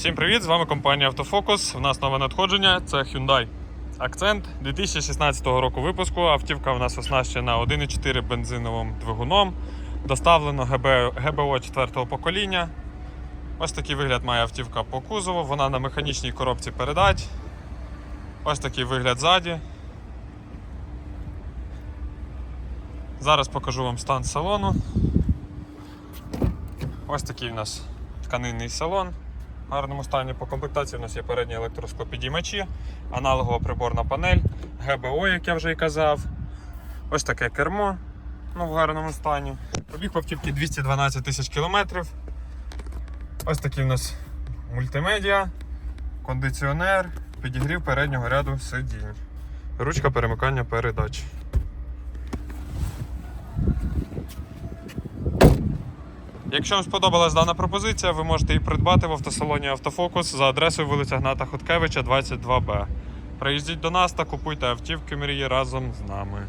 Всім привіт! З вами компанія Автофокус. У нас нове надходження. Це Hyundai Accent 2016 року випуску. Автівка у нас оснащена 1,4 бензиновим двигуном. Доставлено ГБО 4 покоління. Ось такий вигляд має автівка по кузову. Вона на механічній коробці передач. Ось такий вигляд ззаді. Зараз покажу вам стан салону. Ось такий у нас тканинний салон. Гарному стані по комплектації у нас є передні електроскопідіймачі, аналогова приборна панель, ГБО, як я вже і казав. Ось таке кермо ну, в гарному стані. Пробіг автівки 212 тисяч кілометрів. Ось такий у нас мультимедіа, кондиціонер, підігрів переднього ряду сидінь. Ручка перемикання передач. Якщо вам сподобалась дана пропозиція, ви можете її придбати в автосалоні Автофокус за адресою вулиця Гната Хоткевича, 22Б. Приїздіть до нас та купуйте автівки мрії разом з нами.